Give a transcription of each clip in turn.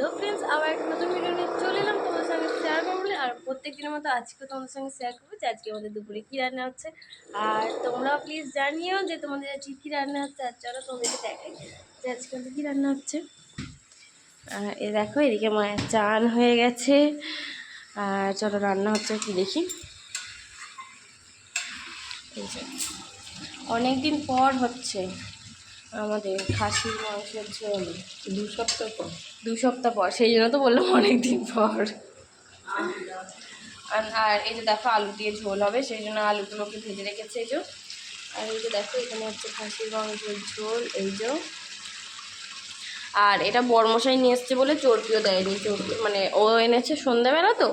Hello friends আবার একটা নতুন ভিডিও নিয়ে চলে এলাম। তোমাদের সঙ্গে শেয়ার করব বলে। আর প্রত্যেক দিনের মতো আজকে তোমাদের সঙ্গে শেয়ার করব যে আজকে আমাদের দুপুরে কী রান্না হচ্ছে। আর তোমরাও প্লিজ জানিও যে তোমাদের আজকে কী রান্না হচ্ছে। আর চলো তোমাদেরকে দেখাই যে আজকে আমাদের কী রান্না হচ্ছে। এ দেখো, এদিকে মায়ের চান হয়ে গেছে। আর চলো রান্না হচ্ছে কি দেখি। অনেক দিন পর হচ্ছে। আমাদের খাসির মাংসের ঝোল দু সপ্তাহ পর। দু সপ্তাহ পর সেই জন্য তো বললাম অনেক দিন পর। আর এই যে দেখো আলু দিয়ে ঝোল হবে সেই জন্য আলুগুলোকে ভেজে রেখেছে এই যে। আর এই যে দেখো এখানে হচ্ছে খাসির মাংসের ঝোল এই যে। আর এটা বরমশাই নিয়ে এসছে বলে চর্পিও দেয়নি। চর্পি মানে ও এনেছে সন্ধ্যাবেলা তো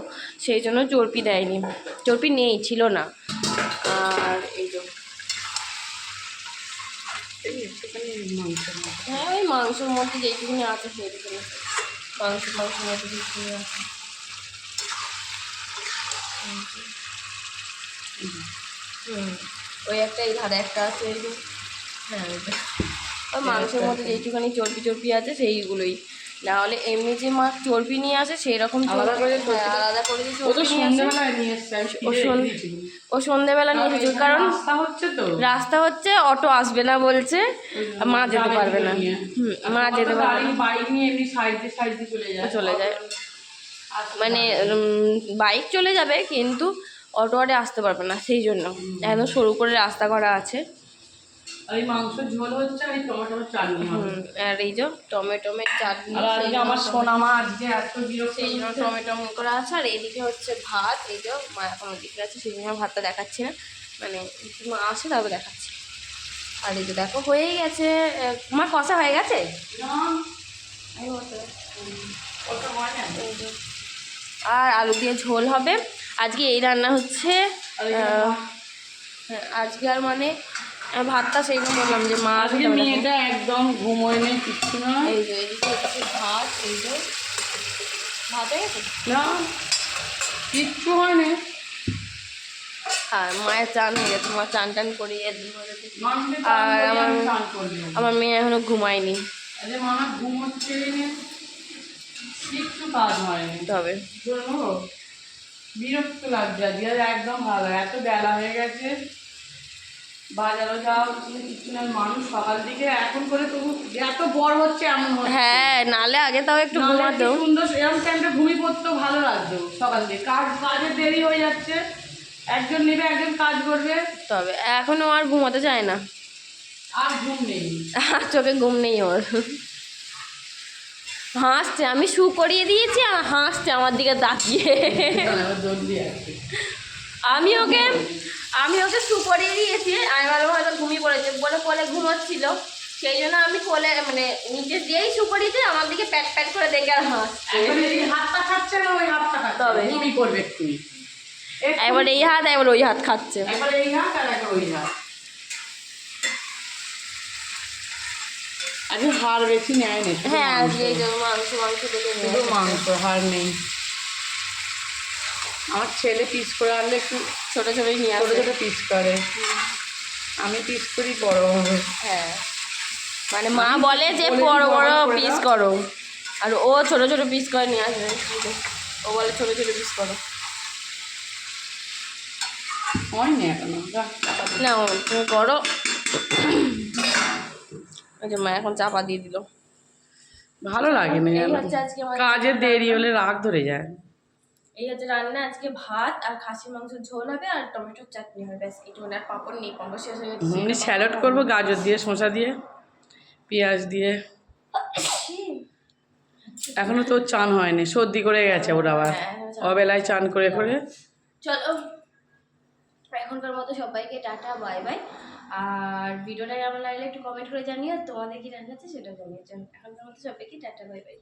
সেই জন্য চর্পি দেয়নি। চর্পি নেই ছিল না। আর এই যে এই একটুখানি মাংসের মতো হ্যাঁ ওই মাংসের মধ্যে যেইটুকুনি আছে সেইটুকুনি। মাংস মাংসের মধ্যে যেইটুকুনি আছে। হুম, ওই একটা এই ধারে একটা আছে এই হ্যাঁ ওই মাংসের মধ্যে যেইটুখানি চর্বি চর্বি আছে সেইগুলোই। না হলে এমনি যে মা চর্বি নিয়ে আসে সেই রকম আলাদা করে আলাদা করে ও চর্বি নিয়ে এসছে কারণ রাস্তা হচ্ছে অটো আসবে না বলছে মা যেতে পারবে না। মা যেতে পারবে চলে যায়। আসতে মানে বাইক চলে যাবে কিন্তু অটো আরে আসতে পারবে না সেই জন্য। একদম সরু করে রাস্তা করা আছে। আর এই মাংসের ঝোল হচ্ছে আর এই টমেটো চাটনি আর এই যে টমেটোমের চাটনি আর সেই আমার সোনা মা আজকে এত বিরক্ত সেই জন্য টমেটো করা আছে আর এদিকে হচ্ছে ভাত এই যে মা এখন ওদিকে আছে সেই জন্য ভাতটা দেখাচ্ছি না। মানে মা আসে তারপর দেখাচ্ছি। আর এই যে দেখো হয়েই গেছে মা কষা হয়ে গেছে? এই। এই যে। আর আলু দিয়ে ঝোল হবে। আজকে এই রান্না হচ্ছে। হ্যাঁ, আজকে আর মানে ভাতটা সেই জন্য বললাম যে মা আজকে মেয়েটা একদম ঘুমোয় নেই কিচ্ছু না। এই যে এদিকে হচ্ছে ভাত এই যে ভাত হয়ে গেছে? না কিচ্ছু হয় না আর মায়ের চান হয়ে গেছে মা চান টান করিয়ে আর আমার-। আমার মেয়ে এখনও ঘুমায়নি। তবে। বিরক্ত লাগছে আজকে একদম ভালো এত বেলা হয়ে গেছে বাজারও যাওয়া না, কিছু না মানুষ সকাল দিকে এখন করে তবু এত বড় হচ্ছে এমন হ্যাঁ নালে আগে তাও একটু ঘুমাতো। কি সুন্দর এরকম টাইমটা ঘুমিয়ে পড়তেও ভালো লাগতো সকাল কাজ কাজে দেরি হয়ে যাচ্ছে। একজন নেবে একজন কাজ করবে। তবে এখনও আর ঘুমাতে চায় না। আর ঘুম নেই। আর চোখে ঘুম নেই ওর। হাসছে আমি শু করিয়ে দিয়েছি আর হাসছে আমার দিকে তাকিয়ে। আমি ওকে ওকে শু করিয়ে দিয়েছি আমি ভালো হয়তো ঘুমিয়ে পড়েছে বলে কোলে ঘুমোচ্ছিল। সেই জন্য আমি কোলে মানে নিচে দিয়েই শু আমার দিকে প্যাট প্যাট করে দেখে আর হাসছে। হাতটা খাচ্ছে না ওই হাতটা খাচ্ছে? তবে। পড়বে একটু একবার এই হাত একবার ওই হাত খাচ্ছে। একবার এই হাত আর একবার ওই হাত। আজকে হাড় বেশি নেয় না হ্যাঁ মাংস। আজকে মাংস মাংস দেখে শুধু মাংস হাড় নেই। আমার ছেলে পিস করে আনলে একটু ছোটো ছোটই নিয়ে ছোটো ছোটো পিস করে। আমি পিস করি বড় হবে। হ্যাঁ। মানে মা বলে যে বড় বড় পিস করো আর ও ছোট ছোট পিস করে নিয়ে আসবে। ও বলে ছোট ছোট পিস করো। না তুমি করো। ওই যে মা এখন চাপা দিয়ে দিল। ভালো লাগে না কাজে দেরি হলে রাগ ধরে যায়। এই হচ্ছে রান্না আজকে ভাত আর খাসির মাংসের ঝোল হবে আর টমেটোর চাটনি হবে। ব্যাস এইটুকু আর পাঁপড় নেই পাঁপড় শেষ হয়ে গেছে। স্যালাড করব গাজর দিয়ে শসা দিয়ে পেঁয়াজ দিয়ে। এখনও তো চান হয়নি সর্দি করে গেছে ওরা আবার। হ্যাঁ, অবেলায় চান করে করে। চলো এখনকার মতো সবাইকে টাটা বাই বাই। আর ভিডিওটা কেমন লাগলে একটু কমেন্ট করে জানিও তোমাদের কি রান্না আছে সেটা জানিয়ে এখনকার মতো সবাইকে টাটা বাই বাই।